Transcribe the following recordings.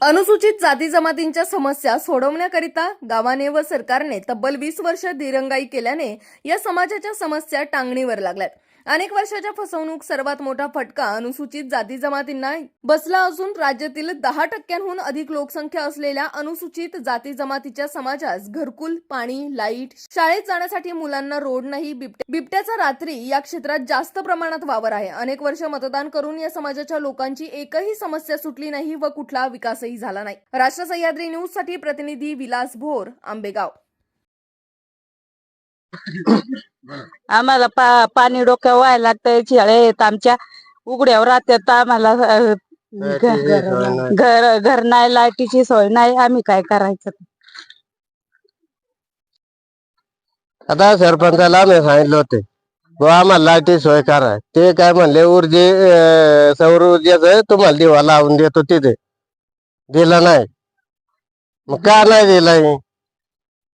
अनुसूचित जाती जमातींच्या समस्या सोडवण्याकरिता गावाने व सरकारने तब्बल वीस वर्ष दिरंगाई केल्याने या समाजाच्या समस्या टांगणीवर लागल्यात. अनेक वर्षाच्या फसवणूक सर्वात मोठा फटका अनुसूचित जाती जमातींना बसला असून राज्यातील दहा टक्क्यांहून अधिक लोकसंख्या असलेल्या अनुसूचित जाती जमातीच्या समाजास घरकुल पाणी लाइट शाळेत जाण्यासाठी मुलांना रोड नाही बिबट्याचा रात्री या क्षेत्रात जास्त प्रमाणात वावर आहे. अनेक वर्ष मतदान करून या समाजाच्या लोकांची एकही समस्या सुटली नाही व कुठला विकासही झाला नाही. राष्ट्र सह्याद्री न्यूजसाठी प्रतिनिधी विलास भोर आंबेगाव. आम्हाला पा पाणी डोक्यावर व्हायला लागतंय शाळेत आमच्या. उघड्यावर राहतात आम्हाला अं, घ- घर घर नाही लाईटीची सोय नाही. आम्ही काय करायचं? आता सरपंचाला आम्ही सांगितलं होते बुवा आम्हाला लाईटी सोय करा. ते काय म्हणले ऊर्जे अं, सौर ऊर्जेच तुम्हाला दिवा लावून देतो तिथे. दिला नाही. मग का नाही दिलाय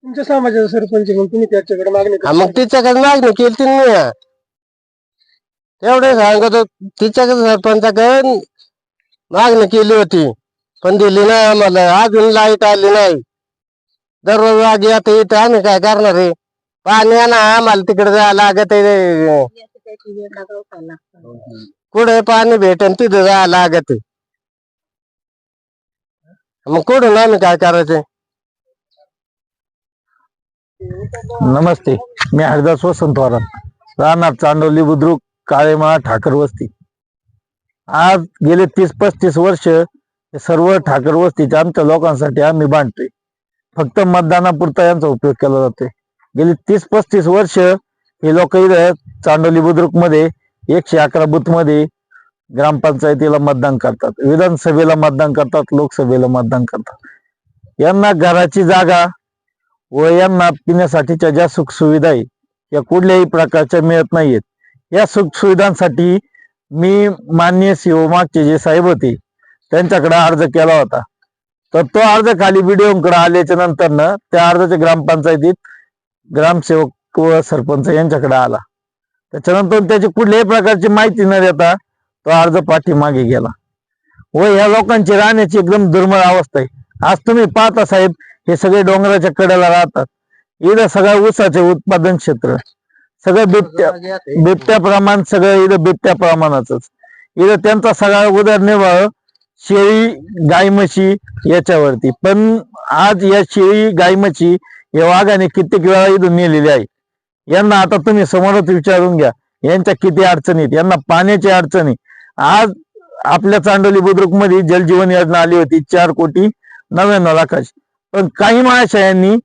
तुमच्या समाजाचा सरपंच मग तुम्ही त्याच्याकडे मागणी हा, करा. मग तिच्याकडे मागणी केली ती नाही तेवढे सांगतो तिच्याकडे सरपंचाकडे मागणी केली होती. पण दिली नाही आम्हाला. अजून लाइट आली नाही. दररोज आग येते इथे आम्ही काय करणार आहे? पाणी आणा आम्हाला तिकडे जायला लागत आहे. कुठे पाणी भेटेन तिथे जायला लागत आहे. मग कुठून आम्ही काय करायचं? नमस्ते मी हरिदास वसंत वरात राहणार चांडोली बुद्रुक काळेमाळा ठाकर वस्ती. आज गेले तीस पस्तीस वर्ष सर्व ठाकर वस्तीच्या आमच्या लोकांसाठी आम्ही बांधतोय. फक्त मतदानापुरता यांचा उपयोग केला जातोय. गेली तीस पस्तीस वर्ष हे लोक इथं चांडोली बुद्रुकमध्ये एकशे अकरा बुथमध्ये ग्रामपंचायतीला मतदान करतात विधानसभेला मतदान करतात लोकसभेला मतदान करतात. यांना घराची जागा व यांना पिण्यासाठीच्या ज्या सुखसुविधा आहे या कुठल्याही प्रकारच्या मिळत नाहीयेत. या सुखसुविधांसाठी मी माननीय सीओ मागचे जे साहेब होते त्यांच्याकडे अर्ज केला होता. तर तो अर्ज खाली बीडीओकडे आल्याच्यानंतर न त्या अर्जाच्या ग्रामपंचायतीत ग्रामसेवक व सरपंच यांच्याकडे आला. त्याच्यानंतर त्याची कुठल्याही प्रकारची माहिती न देता तो अर्ज पाठीमागे गेला. व या लोकांची राहण्याची एकदम दुर्मिळ अवस्था आहे. आज तुम्ही पाहता साहेब हे सगळे डोंगराच्या कडेला राहतात. इथं सगळं ऊसाचे उत्पादन क्षेत्र. सगळं बिबट्या बिबट्या प्रमाण सगळं इथं बिबट्या प्रमाणाच इथं त्यांचा सगळा उदरनिर्वाह शेळी गाय म्हशी याच्यावरती. पण आज या शेळी गाय म्हशी या वाघाने कित्येक वेळा इथून नेलेली आहे. यांना आता तुम्ही समोरच विचारून घ्या. यांच्या किती अडचणी आहेत? यांना पाण्याची अडचणी आज आपल्या चांडोली बुद्रुकमध्ये जलजीवन योजना आली होती. चार कोटी नव्याण्णव लाखाची. पण काही महाशयांनी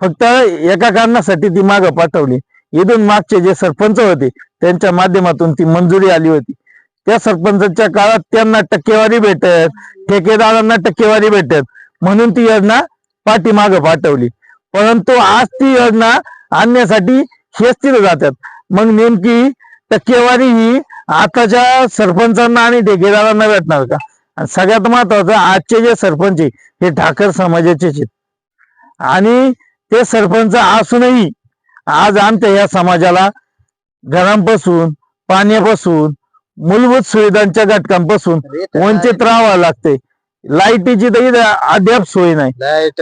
फक्त एका कारणासाठी ती मागं पाठवली. इथून मागचे जे सरपंच होते त्यांच्या माध्यमातून ती मंजुरी आली होती. त्या सरपंचाच्या काळात त्यांना टक्केवारी भेटत ठेकेदारांना टक्केवारी भेटत म्हणून ती योजना पाठीमाग पाठवली. परंतु आज ती योजना आणण्यासाठी हेच तिथे जातात. मग नेमकी टक्केवारी ही आताच्या सरपंचांना आणि ठेकेदारांना भेटणार का? सगळ्यात महत्वाचं आजचे जे सरपंच आहे, हे ठाकर समाजाचेच आहेत. आणि ते सरपंच असूनही आज आमच्या या समाजाला घरांपासून पाण्यापासून मूलभूत सुविधांच्या घटकांपासून वंचित राहावं लागते लाईटीची तर अद्याप सोय नाही.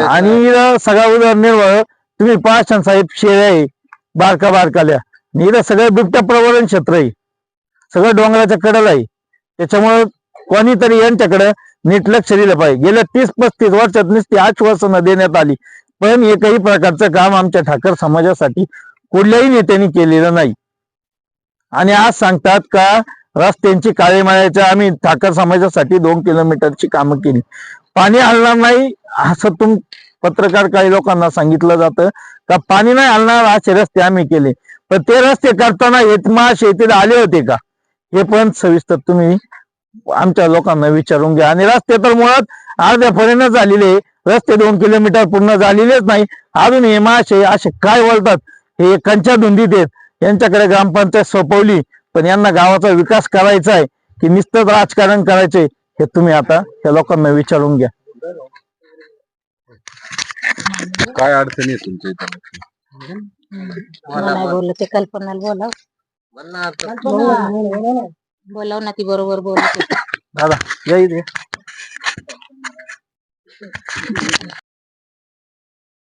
आणि सगळा उदरनिर्वाह तुम्ही पाहशान साहेब शेळ्या आहे बारका बारकाल्या इथं सगळं बिबट्या प्रवरण क्षेत्र आहे. सगळं डोंगराच्या कडेला आहे. त्याच्यामुळं कोणीतरी यांच्याकडे नीट लक्ष दिलं पाहिजे. गेल्या तीस पस्तीस वर्षात नुसती आश्वासनं देण्यात आली. पण एकही प्रकारचं काम आमच्या ठाकर समाजासाठी कुठल्याही नेत्यांनी केलेलं नाही. आणि आज सांगतात का रस्त्यांची काळेमाळ्याच्या आम्ही ठाकर समाजासाठी दोन किलोमीटरची कामं केली. पाणी हलणार नाही असं तुम पत्रकार काही लोकांना सांगितलं जातं का पाणी नाही हलणार असे रस्ते आम्ही केले. पण ते रस्ते करताना हेतमा शेतीला आले होते का? हे पण सविस्तर तुम्ही आमच्या लोकांना विचारून घ्या. आणि रस्ते तर मुळात अर्ध्यापर्यंत झालेले रस्ते दोन किलोमीटर पूर्ण झालेलेच नाही. अजून हे मासे असे काय बोलतात हे कंच्या धुंदीत आहेत. यांच्याकडे ग्रामपंचायत सोपवली. पण यांना गावाचा विकास करायचा आहे की नुसतंच राजकारण करायचंय हे तुम्ही आता त्या लोकांना विचारून घ्या. काय अडचणी आहे तुमच्या इथं? मला बोललं ते कल्पनाला बोलाव ना ती बरोबर बोलत दादा या इथे.